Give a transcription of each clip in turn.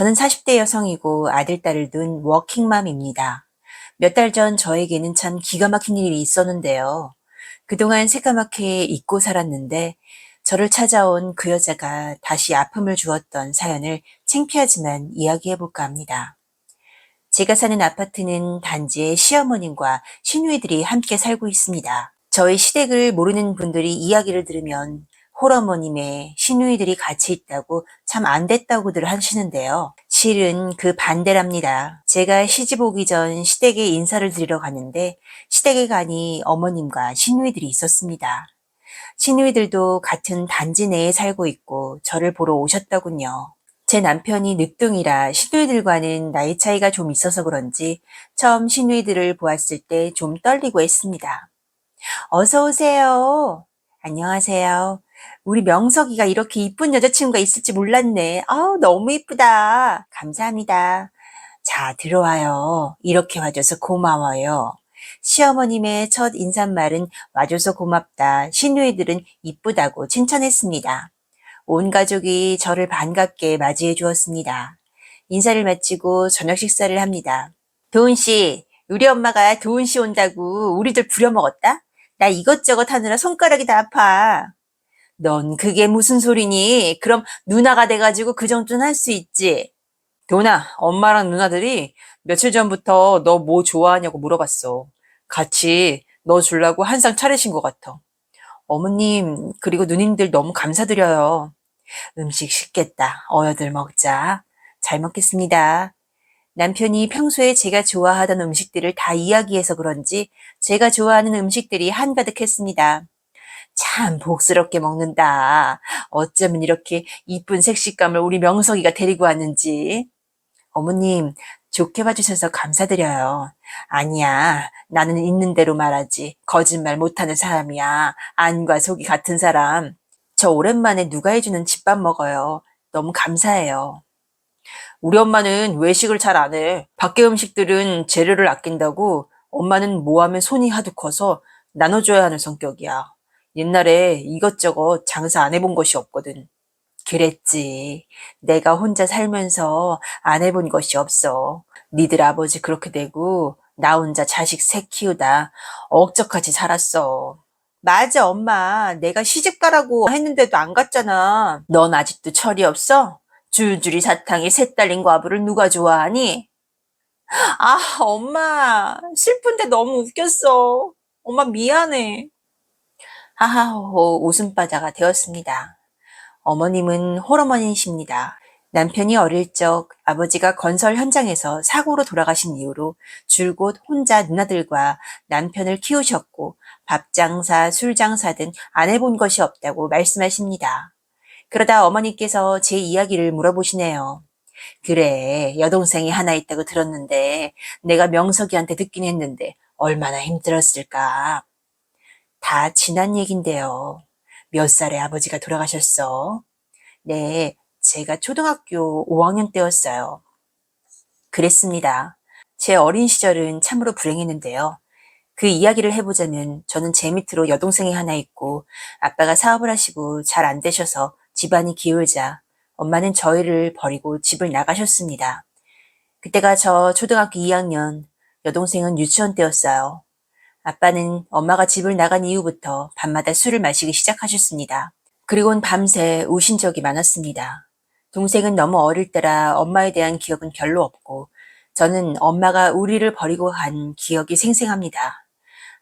저는 40대 여성이고 아들, 딸을 둔 워킹맘입니다. 몇 달 전 저에게는 참 기가 막힌 일이 있었는데요. 그동안 새까맣게 잊고 살았는데 저를 찾아온 그 여자가 다시 아픔을 주었던 사연을 창피하지만 이야기해볼까 합니다. 제가 사는 아파트는 단지의 시어머님과 시누이들이 함께 살고 있습니다. 저희 시댁을 모르는 분들이 이야기를 들으면 홀어머님의 시누이들이 같이 있다고 참 안 됐다고들 하시는데요. 실은 그 반대랍니다. 제가 시집 오기 전 시댁에 인사를 드리러 가는데 시댁에 가니 어머님과 시누이들이 있었습니다. 시누이들도 같은 단지 내에 살고 있고 저를 보러 오셨더군요. 제 남편이 늦둥이라 시누이들과는 나이 차이가 좀 있어서 그런지 처음 시누이들을 보았을 때 좀 떨리고 했습니다. 어서 오세요. 안녕하세요. 우리 명석이가 이렇게 이쁜 여자친구가 있을지 몰랐네. 아우, 너무 이쁘다. 감사합니다. 자, 들어와요. 이렇게 와줘서 고마워요. 시어머님의 첫 인사말은 와줘서 고맙다. 시누이들은 이쁘다고 칭찬했습니다. 온 가족이 저를 반갑게 맞이해 주었습니다. 인사를 마치고 저녁 식사를 합니다. 도훈 씨, 우리 엄마가 도훈 씨 온다고 우리들 부려먹었다? 나 이것저것 하느라 손가락이 다 아파. 넌 그게 무슨 소리니? 그럼 누나가 돼가지고 그 정도는 할 수 있지. 도훈아, 엄마랑 누나들이 며칠 전부터 너 뭐 좋아하냐고 물어봤어. 같이 너 주려고 한 상 차리신 것 같아. 어머님, 그리고 누님들 너무 감사드려요. 음식 식겠다. 어여들 먹자. 잘 먹겠습니다. 남편이 평소에 제가 좋아하던 음식들을 다 이야기해서 그런지 제가 좋아하는 음식들이 한가득했습니다. 참 복스럽게 먹는다. 어쩌면 이렇게 이쁜 색식감을 우리 명석이가 데리고 왔는지. 어머님, 좋게 봐주셔서 감사드려요. 아니야, 나는 있는 대로 말하지. 거짓말 못하는 사람이야. 안과 속이 같은 사람. 저 오랜만에 누가 해주는 집밥 먹어요. 너무 감사해요. 우리 엄마는 외식을 잘 안 해. 밖에 음식들은 재료를 아낀다고 엄마는 뭐 하면 손이 하도 커서 나눠줘야 하는 성격이야. 옛날에 이것저것 장사 안 해본 것이 없거든. 그랬지. 내가 혼자 살면서 안 해본 것이 없어. 니들 아버지 그렇게 되고 나 혼자 자식 셋 키우다 억적같이 살았어. 맞아, 엄마. 내가 시집 가라고 했는데도 안 갔잖아. 넌 아직도 철이 없어? 줄줄이 사탕에 셋 달린 과부를 누가 좋아하니? 아, 엄마. 슬픈데 너무 웃겼어. 엄마 미안해. 하하호 웃음바다가 되었습니다. 어머님은 홀어머니이십니다. 남편이 어릴 적 아버지가 건설 현장에서 사고로 돌아가신 이후로 줄곧 혼자 누나들과 남편을 키우셨고 밥 장사, 술 장사 등 안 해본 것이 없다고 말씀하십니다. 그러다 어머니께서 제 이야기를 물어보시네요. 그래, 여동생이 하나 있다고 들었는데 내가 명석이한테 듣긴 했는데 얼마나 힘들었을까. 다 지난 얘긴데요. 몇 살에 아버지가 돌아가셨어? 네, 제가 초등학교 5학년 때였어요. 그랬습니다. 제 어린 시절은 참으로 불행했는데요. 그 이야기를 해보자면 저는 제 밑으로 여동생이 하나 있고 아빠가 사업을 하시고 잘 안 되셔서 집안이 기울자 엄마는 저희를 버리고 집을 나가셨습니다. 그때가 저 초등학교 2학년, 여동생은 유치원 때였어요. 아빠는 엄마가 집을 나간 이후부터 밤마다 술을 마시기 시작하셨습니다. 그리곤 밤새 우신 적이 많았습니다. 동생은 너무 어릴 때라 엄마에 대한 기억은 별로 없고 저는 엄마가 우리를 버리고 간 기억이 생생합니다.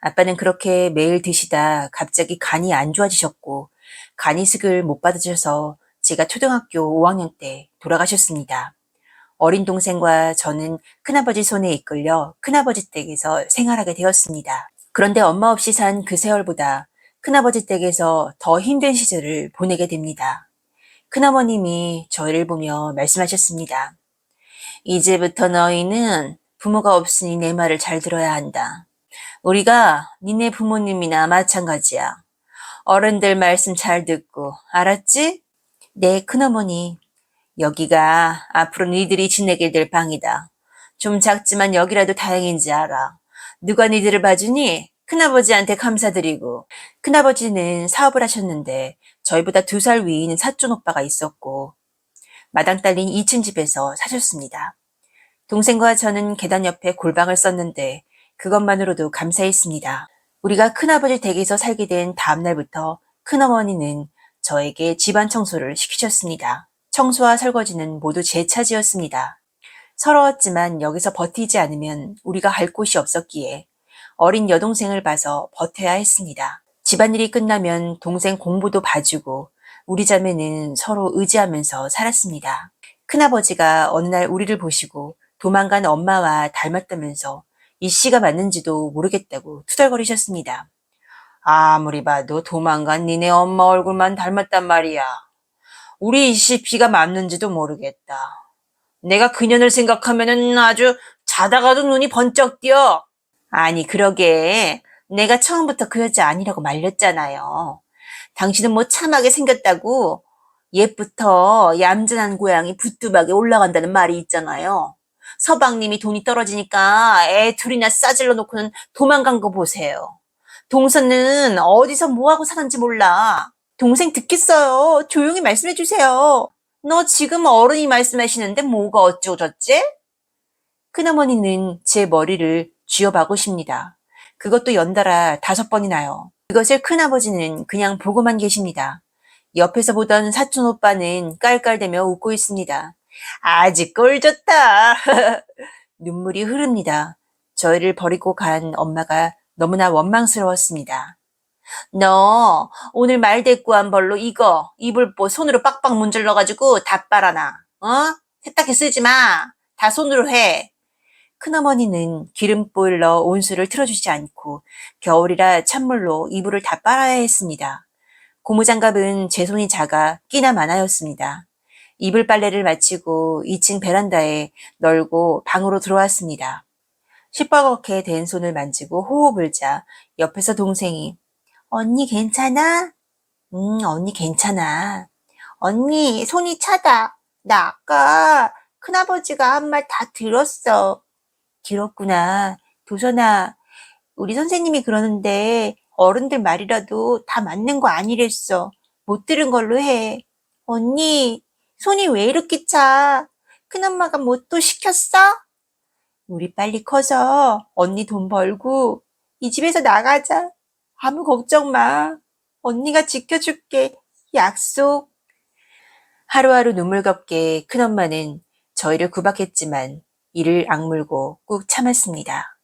아빠는 그렇게 매일 드시다 갑자기 간이 안 좋아지셨고 간이식을 못 받으셔서 제가 초등학교 5학년 때 돌아가셨습니다. 어린 동생과 저는 큰아버지 손에 이끌려 큰아버지 댁에서 생활하게 되었습니다. 그런데 엄마 없이 산 그 세월보다 큰아버지 댁에서 더 힘든 시절을 보내게 됩니다. 큰어머님이 저희를 보며 말씀하셨습니다. 이제부터 너희는 부모가 없으니 내 말을 잘 들어야 한다. 우리가 니네 부모님이나 마찬가지야. 어른들 말씀 잘 듣고 알았지? 네, 큰어머니. 여기가 앞으로 니들이 지내게 될 방이다. 좀 작지만 여기라도 다행인지 알아. 누가 니들을 봐주니? 큰아버지한테 감사드리고. 큰아버지는 사업을 하셨는데 저희보다 두 살 위인 사촌 오빠가 있었고 마당 딸린 2층 집에서 사줬습니다. 동생과 저는 계단 옆에 골방을 썼는데 그것만으로도 감사했습니다. 우리가 큰아버지 댁에서 살게 된 다음 날부터 큰어머니는 저에게 집안 청소를 시키셨습니다. 청소와 설거지는 모두 제 차지였습니다. 서러웠지만 여기서 버티지 않으면 우리가 갈 곳이 없었기에 어린 여동생을 봐서 버텨야 했습니다. 집안일이 끝나면 동생 공부도 봐주고 우리 자매는 서로 의지하면서 살았습니다. 큰아버지가 어느 날 우리를 보시고 도망간 엄마와 닮았다면서 이 씨가 맞는지도 모르겠다고 투덜거리셨습니다. 아무리 봐도 도망간 니네 엄마 얼굴만 닮았단 말이야. 우리 이 씨 비가 맞는지도 모르겠다. 내가 그년을 생각하면은 아주 자다가도 눈이 번쩍 뛰어. 아니, 그러게. 내가 처음부터 그 여자 아니라고 말렸잖아요. 당신은 뭐 참하게 생겼다고 옛부터 얌전한 고양이 부뚜막에 올라간다는 말이 있잖아요. 서방님이 돈이 떨어지니까 애 둘이나 싸질러 놓고는 도망간 거 보세요. 동서는 어디서 뭐하고 사는지 몰라. 동생 듣겠어요. 조용히 말씀해 주세요. 너 지금 어른이 말씀하시는데 뭐가 어쩌고저쩌지? 큰어머니는 제 머리를 쥐어박으십니다. 그것도 연달아 다섯 번이나요. 그것을 큰아버지는 그냥 보고만 계십니다. 옆에서 보던 사촌 오빠는 깔깔대며 웃고 있습니다. 아직 꼴 좋다. 눈물이 흐릅니다. 저희를 버리고 간 엄마가 너무나 원망스러웠습니다. 너 오늘 말대꾸한 벌로 이거 이불보 손으로 빡빡 문질러가지고 다 빨아놔. 어? 세탁기 쓰지 마. 다 손으로 해. 큰어머니는 기름 보일 러 온수를 틀어주지 않고 겨울이라 찬물로 이불을 다 빨아야 했습니다. 고무장갑은 제 손이 작아 끼나 많아였습니다. 이불 빨래를 마치고 2층 베란다에 널고 방으로 들어왔습니다. 시뻘겋게 된 손을 만지고 호호 불자 옆에서 동생이 언니 괜찮아? 응, 언니 괜찮아. 언니 손이 차다. 나 아까 큰아버지가 한 말 다 들었어. 들었구나. 도선아, 우리 선생님이 그러는데 어른들 말이라도 다 맞는 거 아니랬어. 못 들은 걸로 해. 언니, 손이 왜 이렇게 차? 큰엄마가 뭐 또 시켰어? 우리 빨리 커서 언니 돈 벌고 이 집에서 나가자. 아무 걱정 마. 언니가 지켜줄게. 약속. 하루하루 눈물겹게 큰엄마는 저희를 구박했지만 이를 악물고 꾹 참았습니다.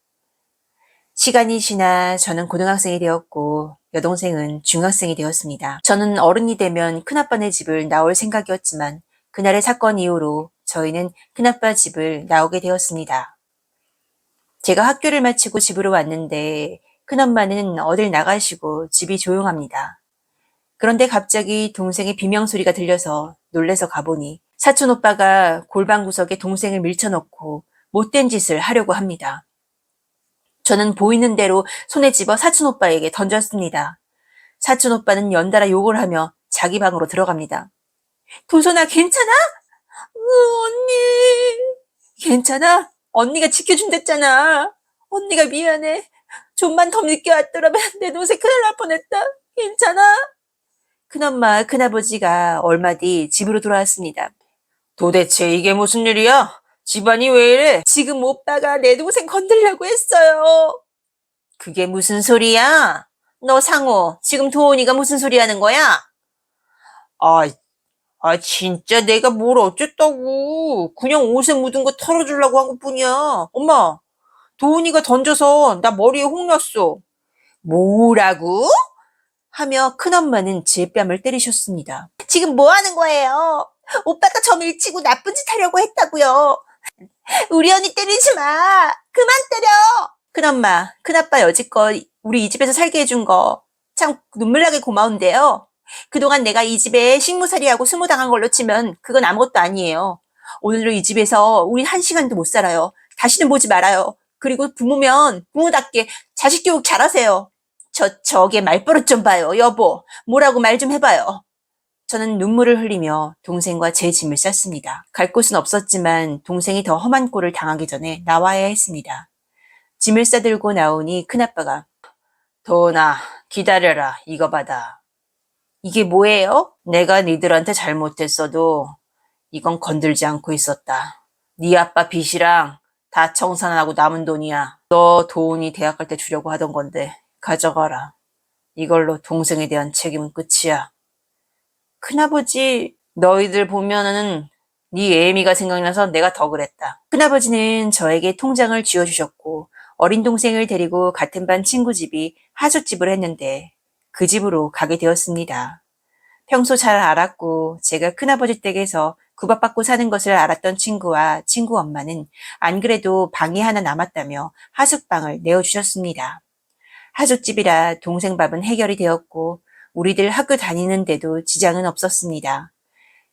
시간이 지나 저는 고등학생이 되었고 여동생은 중학생이 되었습니다. 저는 어른이 되면 큰아빠네 집을 나올 생각이었지만 그날의 사건 이후로 저희는 큰아빠 집을 나오게 되었습니다. 제가 학교를 마치고 집으로 왔는데 큰엄마는 어딜 나가시고 집이 조용합니다. 그런데 갑자기 동생의 비명소리가 들려서 놀래서 가보니 사촌 오빠가 골방 구석에 동생을 밀쳐넣고 못된 짓을 하려고 합니다. 저는 보이는 대로 손에 집어 사촌 오빠에게 던졌습니다. 사촌 오빠는 연달아 욕을 하며 자기 방으로 들어갑니다. 도선아 괜찮아? 으, 언니 괜찮아? 언니가 지켜준댔잖아. 언니가 미안해. 좀만 더 늦게 왔더라면 내 동생 큰일 날 뻔했다. 괜찮아? 큰엄마, 큰아버지가 얼마 뒤 집으로 돌아왔습니다. 도대체 이게 무슨 일이야? 집안이 왜 이래? 지금 오빠가 내 동생 건들려고 했어요. 그게 무슨 소리야? 너 상호, 지금 도훈이가 무슨 소리 하는 거야? 아, 아, 진짜 내가 뭘 어쨌다고. 그냥 옷에 묻은 거 털어주려고 한 것 뿐이야. 엄마, 도훈이가 던져서 나 머리에 홍 났어. 뭐라고? 하며 큰엄마는 제 뺨을 때리셨습니다. 지금 뭐 하는 거예요? 오빠가 저 밀치고 나쁜 짓 하려고 했다고요. 우리 언니 때리지 마. 그만 때려. 큰엄마, 큰아빠 여지껏 우리 이 집에서 살게 해준 거 참 눈물나게 고마운데요. 그동안 내가 이 집에 식무살이하고 스무당한 걸로 치면 그건 아무것도 아니에요. 오늘로 이 집에서 우리 한 시간도 못 살아요. 다시는 보지 말아요. 그리고 부모면 부모답게 자식 교육 잘하세요. 저, 저게 말버릇 좀 봐요, 여보. 뭐라고 말 좀 해봐요. 저는 눈물을 흘리며 동생과 제 짐을 쌌습니다. 갈 곳은 없었지만 동생이 더 험한 꼴을 당하기 전에 나와야 했습니다. 짐을 싸들고 나오니 큰아빠가 도나 기다려라 이거 받아. 이게 뭐예요? 내가 니들한테 잘못했어도 이건 건들지 않고 있었다. 네 아빠 빚이랑 다 청산하고 남은 돈이야. 너 돈이 대학 갈 때 주려고 하던 건데 가져가라. 이걸로 동생에 대한 책임은 끝이야. 큰아버지 너희들 보면은 네 애미가 생각나서 내가 더 그랬다. 큰아버지는 저에게 통장을 쥐어주셨고 어린 동생을 데리고 같은 반 친구 집이 하숙집을 했는데 그 집으로 가게 되었습니다. 평소 잘 알았고 제가 큰아버지 댁에서 구박받고 사는 것을 알았던 친구와 친구 엄마는 안 그래도 방이 하나 남았다며 하숙방을 내어주셨습니다. 하숙집이라 동생 밥은 해결이 되었고 우리들 학교 다니는데도 지장은 없었습니다.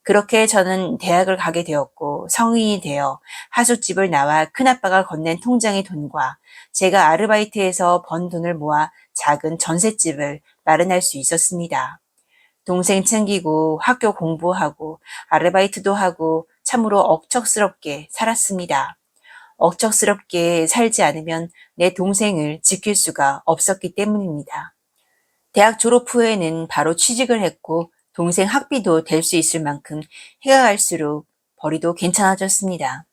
그렇게 저는 대학을 가게 되었고 성인이 되어 하숙집을 나와 큰아빠가 건넨 통장의 돈과 제가 아르바이트해서 번 돈을 모아 작은 전셋집을 마련할 수 있었습니다. 동생 챙기고 학교 공부하고 아르바이트도 하고 참으로 억척스럽게 살았습니다. 억척스럽게 살지 않으면 내 동생을 지킬 수가 없었기 때문입니다. 대학 졸업 후에는 바로 취직을 했고 동생 학비도 될 수 있을 만큼 해가 갈수록 벌이도 괜찮아졌습니다.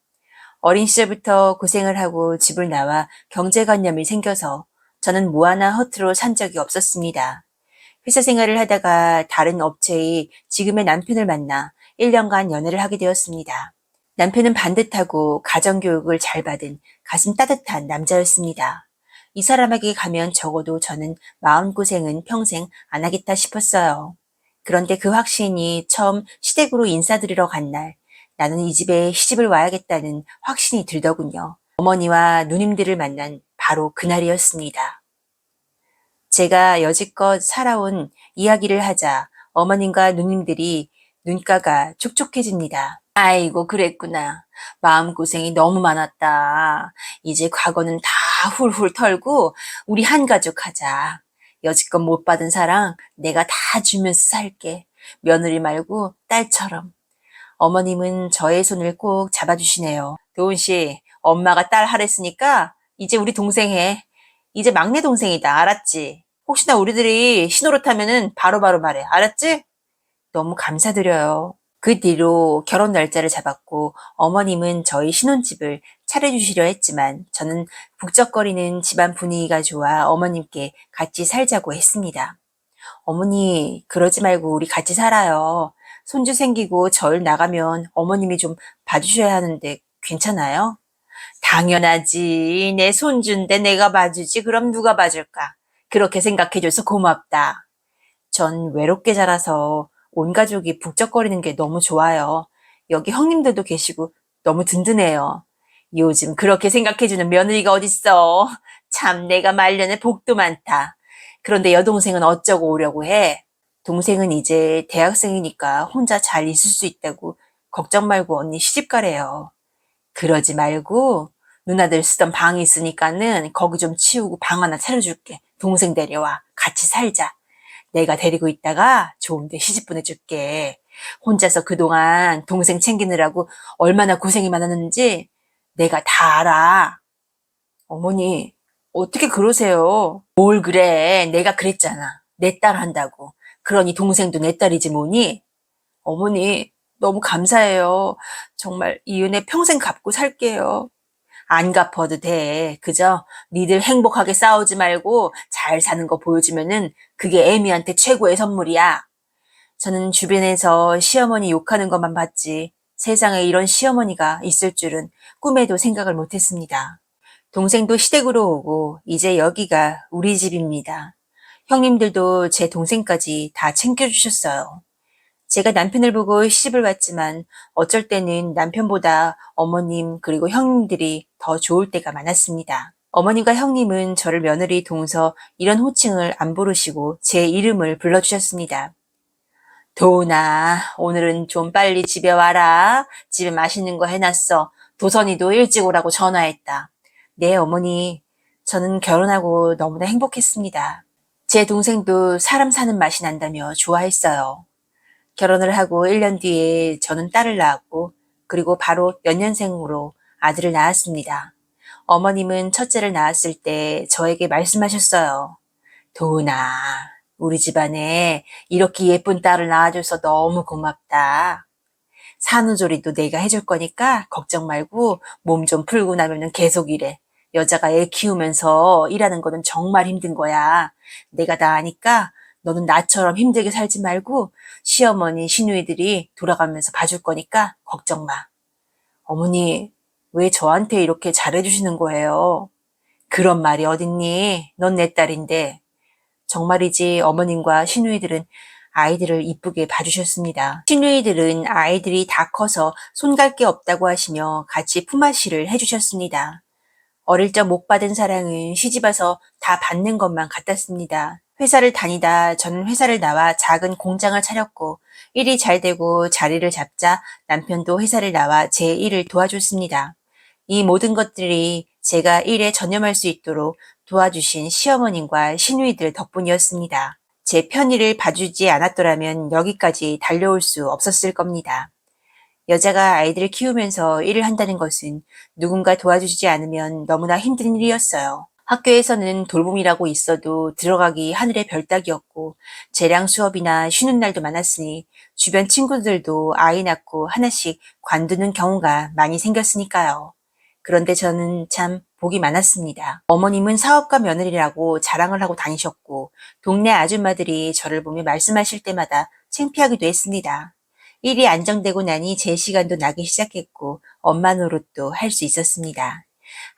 어린 시절부터 고생을 하고 집을 나와 경제관념이 생겨서 저는 뭐 하나 허투루 산 적이 없었습니다. 회사 생활을 하다가 다른 업체의 지금의 남편을 만나 1년간 연애를 하게 되었습니다. 남편은 반듯하고 가정교육을 잘 받은 가슴 따뜻한 남자였습니다. 이 사람에게 가면 적어도 저는 마음고생은 평생 안 하겠다 싶었어요. 그런데 그 확신이 처음 시댁으로 인사드리러 간 날, 나는 이 집에 시집을 와야겠다는 확신이 들더군요. 어머니와 누님들을 만난 바로 그날이었습니다. 제가 여지껏 살아온 이야기를 하자 어머님과 누님들이 눈가가 촉촉해집니다. 아이고, 그랬구나. 마음고생이 너무 많았다. 이제 과거는 다 훌훌 털고 우리 한 가족 하자. 여지껏 못 받은 사랑 내가 다 주면서 살게. 며느리 말고 딸처럼. 어머님은 저의 손을 꼭 잡아주시네요. 도훈 씨, 엄마가 딸 하랬으니까 이제 우리 동생 해. 이제 막내 동생이다. 알았지? 혹시나 우리들이 신호를 타면은 바로 바로 말해. 알았지? 너무 감사드려요. 그 뒤로 결혼 날짜를 잡았고 어머님은 저희 신혼집을 차려주시려 했지만 저는 북적거리는 집안 분위기가 좋아 어머님께 같이 살자고 했습니다. 어머니, 그러지 말고 우리 같이 살아요. 손주 생기고 절 나가면 어머님이 좀 봐주셔야 하는데 괜찮아요? 당연하지. 내 손주인데 내가 봐주지. 그럼 누가 봐줄까? 그렇게 생각해줘서 고맙다. 전 외롭게 자라서 온 가족이 북적거리는 게 너무 좋아요. 여기 형님들도 계시고 너무 든든해요. 요즘 그렇게 생각해주는 며느리가 어딨어. 참 내가 말년에 복도 많다. 그런데 여동생은 어쩌고 오려고 해. 동생은 이제 대학생이니까 혼자 잘 있을 수 있다고 걱정 말고 언니 시집 가래요. 그러지 말고 누나들 쓰던 방이 있으니까는 거기 좀 치우고 방 하나 차려줄게. 동생 데려와. 같이 살자. 내가 데리고 있다가 좋은데 시집 보내줄게. 혼자서 그동안 동생 챙기느라고 얼마나 고생이 많았는지 내가 다 알아. 어머니, 어떻게 그러세요? 뭘 그래. 내가 그랬잖아. 내 딸 한다고. 그러니 동생도 내 딸이지 뭐니? 어머니, 너무 감사해요. 정말 이 은혜 평생 갚고 살게요. 안 갚아도 돼. 그저 니들 행복하게 싸우지 말고 잘 사는 거 보여주면은 그게 애미한테 최고의 선물이야. 저는 주변에서 시어머니 욕하는 것만 봤지 세상에 이런 시어머니가 있을 줄은 꿈에도 생각을 못했습니다. 동생도 시댁으로 오고 이제 여기가 우리 집입니다. 형님들도 제 동생까지 다 챙겨주셨어요. 제가 남편을 보고 시집을 왔지만 어쩔 때는 남편보다 어머님 그리고 형님들이 더 좋을 때가 많았습니다. 어머님과 형님은 저를 며느리 동서 이런 호칭을 안 부르시고 제 이름을 불러주셨습니다. 도훈아, 오늘은 좀 빨리 집에 와라. 집에 맛있는 거 해놨어. 도선이도 일찍 오라고 전화했다. 네, 어머니. 저는 결혼하고 너무나 행복했습니다. 제 동생도 사람 사는 맛이 난다며 좋아했어요. 결혼을 하고 1년 뒤에 저는 딸을 낳았고, 그리고 바로 연년생으로 아들을 낳았습니다. 어머님은 첫째를 낳았을 때 저에게 말씀하셨어요. 도훈아, 우리 집안에 이렇게 예쁜 딸을 낳아줘서 너무 고맙다. 산후조리도 내가 해줄 거니까 걱정 말고 몸 좀 풀고 나면은 계속 일해. 여자가 애 키우면서 일하는 거는 정말 힘든 거야. 내가 다 아니까 너는 나처럼 힘들게 살지 말고 시어머니, 시누이들이 돌아가면서 봐줄 거니까 걱정 마. 어머니, 왜 저한테 이렇게 잘해주시는 거예요? 그런 말이 어딨니? 넌 내 딸인데. 정말이지 어머님과 시누이들은 아이들을 이쁘게 봐주셨습니다. 시누이들은 아이들이 다 커서 손갈 게 없다고 하시며 같이 품앗이를 해주셨습니다. 어릴 적 못 받은 사랑은 시집 와서 다 받는 것만 같았습니다. 회사를 다니다 저는 회사를 나와 작은 공장을 차렸고 일이 잘 되고 자리를 잡자 남편도 회사를 나와 제 일을 도와줬습니다. 이 모든 것들이 제가 일에 전념할 수 있도록 도와주신 시어머님과 시누이들 덕분이었습니다. 제 편의를 봐주지 않았더라면 여기까지 달려올 수 없었을 겁니다. 여자가 아이들을 키우면서 일을 한다는 것은 누군가 도와주지 않으면 너무나 힘든 일이었어요. 학교에서는 돌봄이라고 있어도 들어가기 하늘의 별 따기였고 재량 수업이나 쉬는 날도 많았으니 주변 친구들도 아이 낳고 하나씩 관두는 경우가 많이 생겼으니까요. 그런데 저는 참 복이 많았습니다. 어머님은 사업가 며느리라고 자랑을 하고 다니셨고 동네 아줌마들이 저를 보며 말씀하실 때마다 창피하기도 했습니다. 일이 안정되고 나니 제 시간도 나기 시작했고 엄마 노릇도 할 수 있었습니다.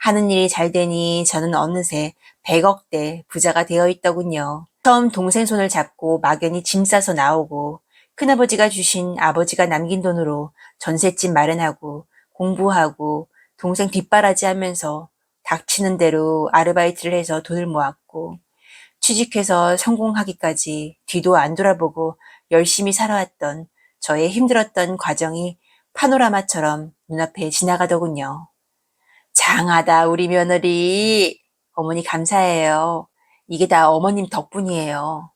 하는 일이 잘 되니 저는 어느새 100억대 부자가 되어 있더군요. 처음 동생 손을 잡고 막연히 짐 싸서 나오고 큰아버지가 주신 아버지가 남긴 돈으로 전셋집 마련하고 공부하고 동생 뒷바라지 하면서 닥치는 대로 아르바이트를 해서 돈을 모았고 취직해서 성공하기까지 뒤도 안 돌아보고 열심히 살아왔던 저의 힘들었던 과정이 파노라마처럼 눈앞에 지나가더군요. 장하다, 우리 며느리. 어머니 감사해요. 이게 다 어머님 덕분이에요.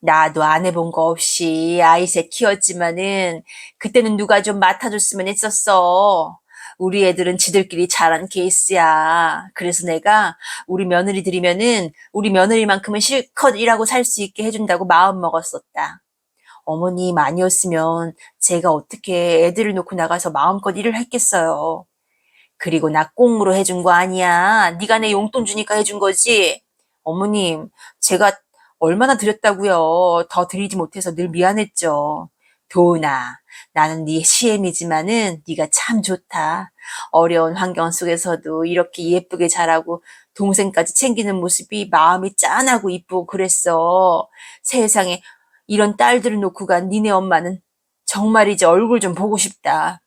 나도 안 해본 거 없이 아이 셋 키웠지만은 그때는 누가 좀 맡아줬으면 했었어. 우리 애들은 지들끼리 잘한 케이스야. 그래서 내가 우리 며느리들이면은 우리 며느리만큼은 실컷 일하고 살 수 있게 해준다고 마음 먹었었다. 어머님 아니었으면 제가 어떻게 애들을 놓고 나가서 마음껏 일을 했겠어요. 그리고 나 꽁으로 해준 거 아니야. 네가 내 용돈 주니까 해준 거지. 어머님, 제가 얼마나 드렸다고요. 더 드리지 못해서 늘 미안했죠. 도은아, 나는 네 시엠이지만은 네가 참 좋다. 어려운 환경 속에서도 이렇게 예쁘게 자라고 동생까지 챙기는 모습이 마음이 짠하고 이쁘고 그랬어. 세상에 이런 딸들을 놓고 간 니네 엄마는 정말이지 얼굴 좀 보고 싶다.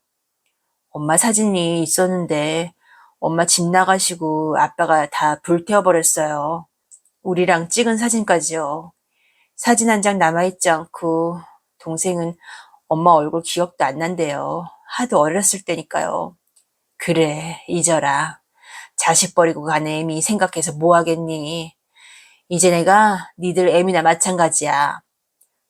엄마 사진이 있었는데 엄마 집 나가시고 아빠가 다 불태워버렸어요. 우리랑 찍은 사진까지요. 사진 한 장 남아있지 않고 동생은 엄마 얼굴 기억도 안 난대요. 하도 어렸을 때니까요. 그래, 잊어라. 자식 버리고 간 애미 생각해서 뭐 하겠니? 이제 내가 니들 애미나 마찬가지야.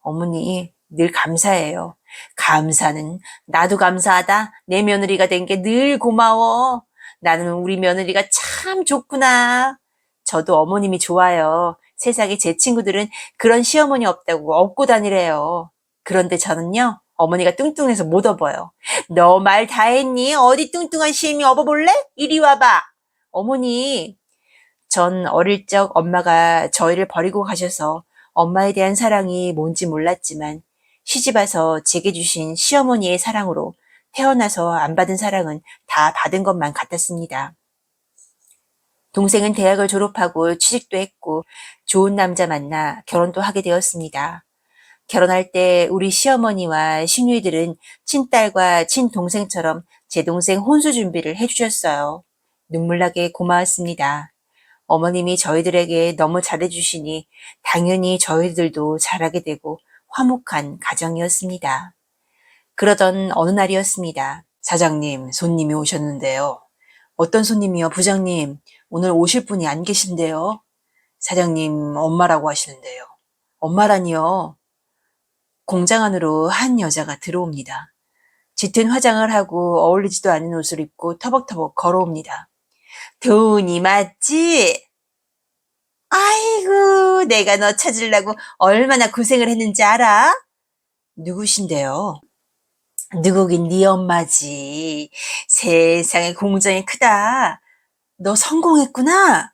어머니, 늘 감사해요. 감사는 나도 감사하다. 내 며느리가 된 게 늘 고마워. 나는 우리 며느리가 참 좋구나. 저도 어머님이 좋아요. 세상에 제 친구들은 그런 시어머니 없다고 업고 다니래요. 그런데 저는요, 어머니가 뚱뚱해서 못 업어요. 너 말 다 했니? 어디 뚱뚱한 시엠이 업어볼래? 이리 와봐. 어머니, 전 어릴 적 엄마가 저희를 버리고 가셔서 엄마에 대한 사랑이 뭔지 몰랐지만 시집와서 제게 주신 시어머니의 사랑으로 태어나서 안 받은 사랑은 다 받은 것만 같았습니다. 동생은 대학을 졸업하고 취직도 했고 좋은 남자 만나 결혼도 하게 되었습니다. 결혼할 때 우리 시어머니와 시누이들은 친딸과 친동생처럼 제 동생 혼수 준비를 해주셨어요. 눈물나게 고마웠습니다. 어머님이 저희들에게 너무 잘해주시니 당연히 저희들도 잘하게 되고 화목한 가정이었습니다. 그러던 어느 날이었습니다. 사장님, 손님이 오셨는데요. 어떤 손님이요? 부장님, 오늘 오실 분이 안 계신데요. 사장님, 엄마라고 하시는데요. 엄마라니요. 공장 안으로 한 여자가 들어옵니다. 짙은 화장을 하고 어울리지도 않은 옷을 입고 터벅터벅 걸어옵니다. 돈이 맞지? 아이고, 내가 너 찾으려고 얼마나 고생을 했는지 알아? 누구신데요? 누구긴 네 엄마지. 세상에 공장이 크다. 너 성공했구나.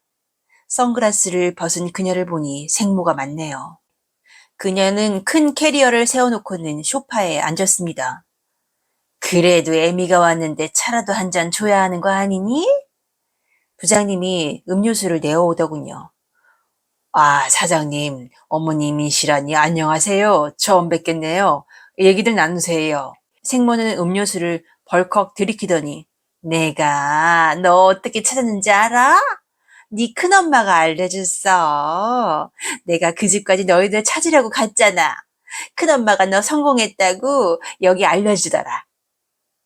선글라스를 벗은 그녀를 보니 생모가 맞네요. 그녀는 큰 캐리어를 세워놓고는 소파에 앉았습니다. 그래도 애미가 왔는데 차라도 한 잔 줘야 하는 거 아니니? 부장님이 음료수를 내어오더군요. 아, 사장님, 어머님이시라니 안녕하세요. 처음 뵙겠네요. 얘기들 나누세요. 생모는 음료수를 벌컥 들이키더니 내가 너 어떻게 찾았는지 알아? 네 큰엄마가 알려줬어. 내가 그 집까지 너희들 찾으려고 갔잖아. 큰엄마가 너 성공했다고 여기 알려주더라.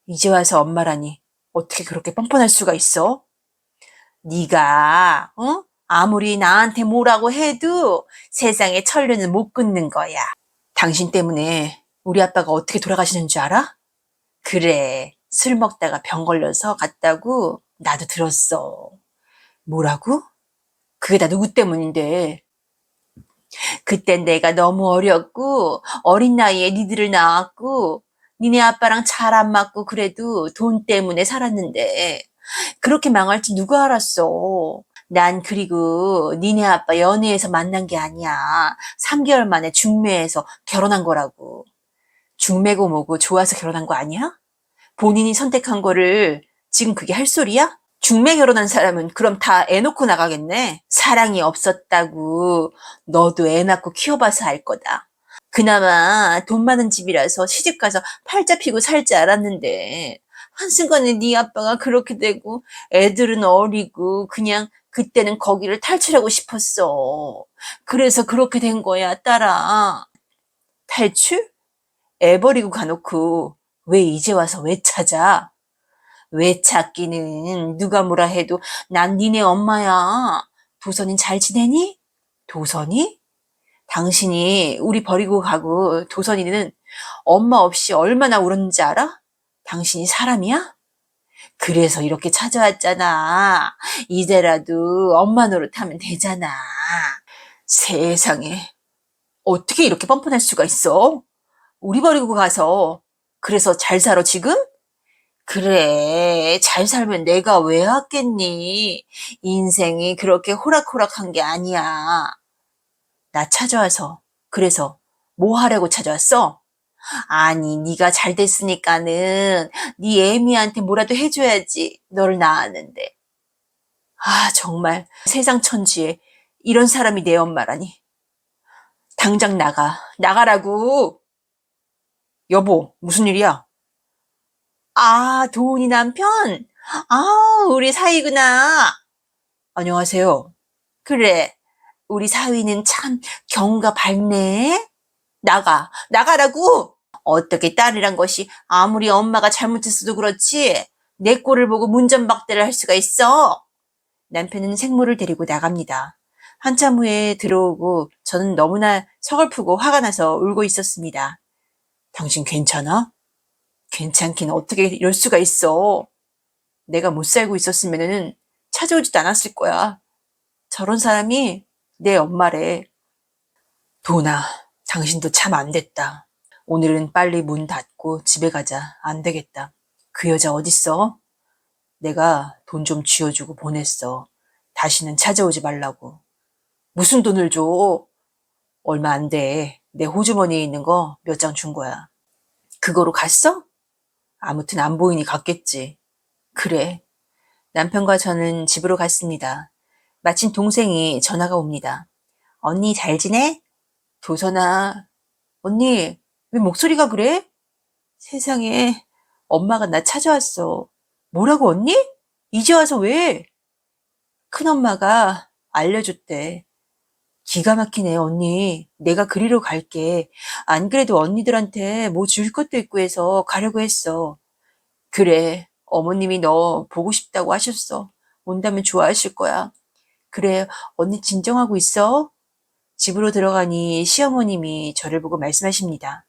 이제 와서 엄마라니 어떻게 그렇게 뻔뻔할 수가 있어? 네가 어? 아무리 나한테 뭐라고 해도 세상에 천류는 못 끊는 거야. 당신 때문에 우리 아빠가 어떻게 돌아가시는 줄 알아? 그래, 술 먹다가 병 걸려서 갔다고 나도 들었어. 뭐라고? 그게 다 누구 때문인데? 그땐 내가 너무 어렸고 어린 나이에 니들을 낳았고 니네 아빠랑 잘 안 맞고 그래도 돈 때문에 살았는데 그렇게 망할 줄 누가 알았어. 난 그리고 니네 아빠 연애해서 만난 게 아니야. 3개월 만에 중매해서 결혼한 거라고. 중매고 뭐고 좋아서 결혼한 거 아니야? 본인이 선택한 거를 지금 그게 할 소리야? 중매 결혼한 사람은 그럼 다 애 놓고 나가겠네? 사랑이 없었다고 너도 애 낳고 키워봐서 알 거다. 그나마 돈 많은 집이라서 시집가서 팔자 피고 살지 알았는데 한순간에 네 아빠가 그렇게 되고 애들은 어리고 그냥 그때는 거기를 탈출하고 싶었어. 그래서 그렇게 된 거야, 딸아. 탈출? 애 버리고 가놓고 왜 이제 와서 왜 찾아? 왜 찾기는 누가 뭐라 해도 난 니네 엄마야. 도선이 잘 지내니? 도선이? 당신이 우리 버리고 가고 도선이는 엄마 없이 얼마나 울었는지 알아? 당신이 사람이야? 그래서 이렇게 찾아왔잖아. 이제라도 엄마 노릇하면 되잖아. 세상에. 어떻게 이렇게 뻔뻔할 수가 있어? 우리 버리고 가서 그래서 잘 살아 지금? 그래, 잘 살면 내가 왜 왔겠니? 인생이 그렇게 호락호락한 게 아니야. 나 찾아와서 그래서 뭐 하려고 찾아왔어? 아니, 네가 잘 됐으니까는 네 애미한테 뭐라도 해줘야지. 너를 낳았는데. 아, 정말 세상 천지에 이런 사람이 내 엄마라니. 당장 나가. 나가라고. 여보, 무슨 일이야? 아, 도훈이 남편? 아, 우리 사위구나. 안녕하세요. 그래, 우리 사위는 참 경우가 밝네. 나가, 나가라고! 어떻게 딸이란 것이 아무리 엄마가 잘못했어도 그렇지 내 꼴을 보고 문전박대를 할 수가 있어. 남편은 생모를 데리고 나갑니다. 한참 후에 들어오고 저는 너무나 서글프고 화가 나서 울고 있었습니다. 당신 괜찮아? 괜찮긴 어떻게 이럴 수가 있어. 내가 못 살고 있었으면은 찾아오지도 않았을 거야. 저런 사람이 내 엄마래. 도나, 당신도 참 안 됐다. 오늘은 빨리 문 닫고 집에 가자. 안 되겠다. 그 여자 어딨어? 내가 돈 좀 쥐어주고 보냈어. 다시는 찾아오지 말라고. 무슨 돈을 줘? 얼마 안 돼. 내 호주머니에 있는 거 몇 장 준 거야. 그거로 갔어? 아무튼 안 보이니 갔겠지. 그래. 남편과 저는 집으로 갔습니다. 마침 동생이 전화가 옵니다. 언니 잘 지내? 도선아, 언니, 왜 목소리가 그래? 세상에, 엄마가 나 찾아왔어. 뭐라고 언니? 이제 와서 왜? 큰엄마가 알려줬대. 기가 막히네, 언니. 내가 그리로 갈게. 안 그래도 언니들한테 뭐 줄 것도 있고 해서 가려고 했어. 그래, 어머님이 너 보고 싶다고 하셨어. 온다면 좋아하실 거야. 그래, 언니 진정하고 있어? 집으로 들어가니 시어머님이 저를 보고 말씀하십니다.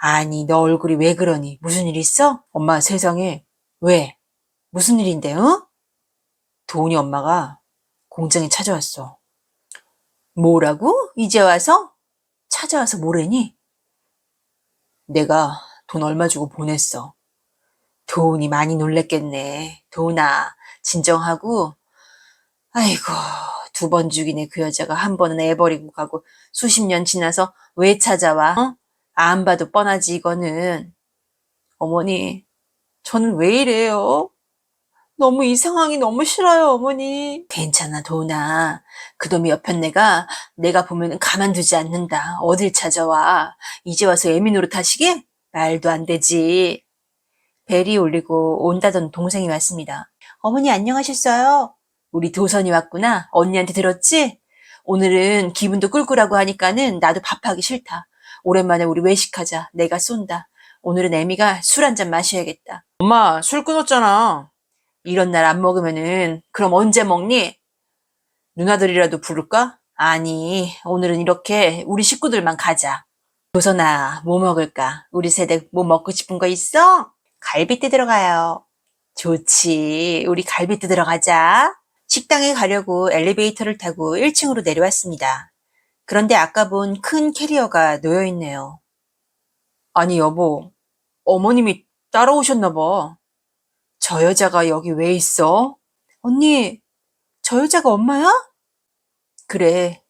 아니, 너 얼굴이 왜 그러니? 무슨 일 있어? 엄마 세상에. 왜? 무슨 일인데, 어? 도훈이 엄마가 공장에 찾아왔어. 뭐라고? 이제 와서? 찾아와서 뭐래니? 내가 돈 얼마 주고 보냈어. 도훈이 많이 놀랬겠네. 도훈아, 진정하고, 아이고, 두 번 죽이네, 그 여자가. 한 번은 애 버리고 가고, 수십 년 지나서 왜 찾아와, 어? 안 봐도 뻔하지, 이거는. 어머니, 저는 왜 이래요? 너무 이 상황이 너무 싫어요, 어머니. 괜찮아, 도훈아. 그놈의 옆편내가 내가 보면 가만두지 않는다. 어딜 찾아와. 이제 와서 애미 노릇하시게? 말도 안 되지. 벨이 울리고 온다던 동생이 왔습니다. 어머니 안녕하셨어요? 우리 도선이 왔구나. 언니한테 들었지? 오늘은 기분도 꿀꿀하고 하니까는 나도 밥하기 싫다. 오랜만에 우리 외식하자. 내가 쏜다. 오늘은 애미가 술 한 잔 마셔야겠다. 엄마, 술 끊었잖아. 이런 날 안 먹으면은 그럼 언제 먹니? 누나들이라도 부를까? 아니, 오늘은 이렇게 우리 식구들만 가자. 도선아, 뭐 먹을까? 우리 세대 뭐 먹고 싶은 거 있어? 갈비뼈 들어가요. 좋지. 우리 갈비뼈 들어가자. 식당에 가려고 엘리베이터를 타고 1층으로 내려왔습니다. 그런데 아까 본 큰 캐리어가 놓여 있네요. 아니, 여보. 어머님이 따라오셨나 봐. 저 여자가 여기 왜 있어? 언니, 저 여자가 엄마야? 그래,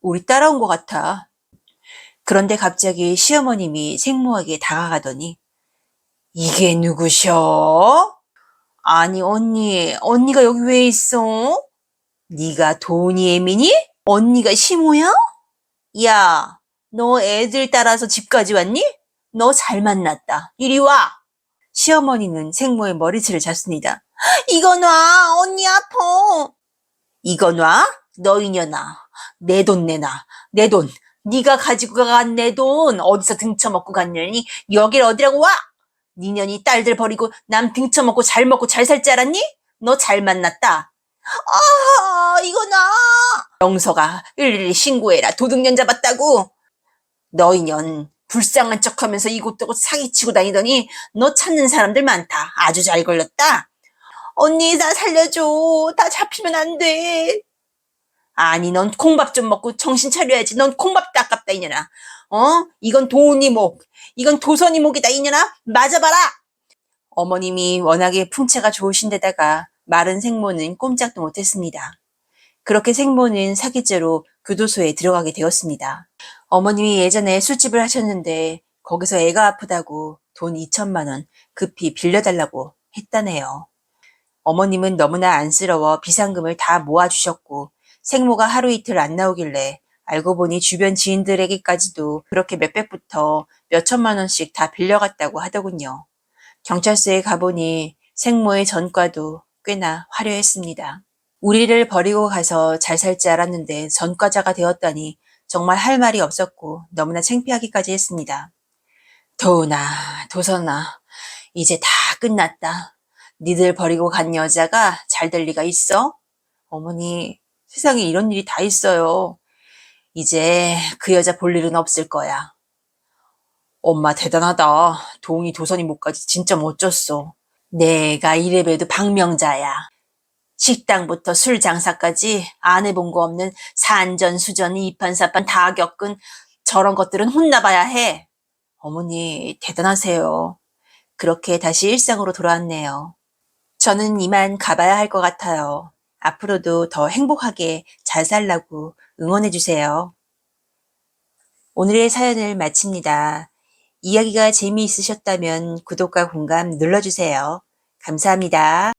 우리 따라온 것 같아. 그런데 갑자기 시어머님이 생모에게 다가가더니, 이게 누구셔? 아니, 언니, 언니가 여기 왜 있어? 네가 돈이 애미니? 언니가 시모야? 야, 너 애들 따라서 집까지 왔니? 너 잘 만났다. 이리 와. 시어머니는 생모의 머리채를 잡습니다. 이거 놔, 언니 아파. 이거 놔? 너 이년아. 내 돈 내놔. 내 돈. 네가 가지고 간 내 돈 어디서 등쳐먹고 갔냐니? 여길 어디라고 와? 니년이 딸들 버리고 남 등쳐먹고 잘 먹고 잘 살 줄 알았니? 너 잘 만났다. 아, 이거 나. 영서가 일일이 신고해라. 도둑년 잡았다고. 너 이년 불쌍한 척하면서 이곳저곳 사기치고 다니더니 너 찾는 사람들 많다. 아주 잘 걸렸다. 언니 나 살려줘. 다 잡히면 안 돼. 아니 넌 콩밥 좀 먹고 정신 차려야지. 넌 콩밥도 아깝다 이년아. 어? 이건 도훈이 목. 이건 도선이 목이다 이년아. 맞아봐라. 어머님이 워낙에 풍채가 좋으신 데다가 마른 생모는 꼼짝도 못했습니다. 그렇게 생모는 사기죄로 교도소에 들어가게 되었습니다. 어머님이 예전에 술집을 하셨는데 거기서 애가 아프다고 돈 2천만 원 급히 빌려달라고 했다네요. 어머님은 너무나 안쓰러워 비상금을 다 모아주셨고 생모가 하루 이틀 안 나오길래 알고 보니 주변 지인들에게까지도 그렇게 몇백부터 몇천만 원씩 다 빌려갔다고 하더군요. 경찰서에 가보니 생모의 전과도 꽤나 화려했습니다. 우리를 버리고 가서 잘살줄 알았는데 전과자가 되었다니 정말 할 말이 없었고 너무나 창피하기까지 했습니다. 도훈아, 도선아, 이제 다 끝났다. 니들 버리고 간 여자가 잘 될 리가 있어? 어머니, 세상에 이런 일이 다 있어요. 이제 그 여자 볼 일은 없을 거야. 엄마 대단하다. 동이 도선이 목까지 진짜 멋졌어. 내가 이래봬도 박명자야. 식당부터 술 장사까지 안 해본 거 없는 산전, 수전, 이판사판 다 겪은 저런 것들은 혼나봐야 해. 어머니, 대단하세요. 그렇게 다시 일상으로 돌아왔네요. 저는 이만 가봐야 할 것 같아요. 앞으로도 더 행복하게 잘 살라고 응원해주세요. 오늘의 사연을 마칩니다. 이야기가 재미있으셨다면 구독과 공감 눌러주세요. 감사합니다.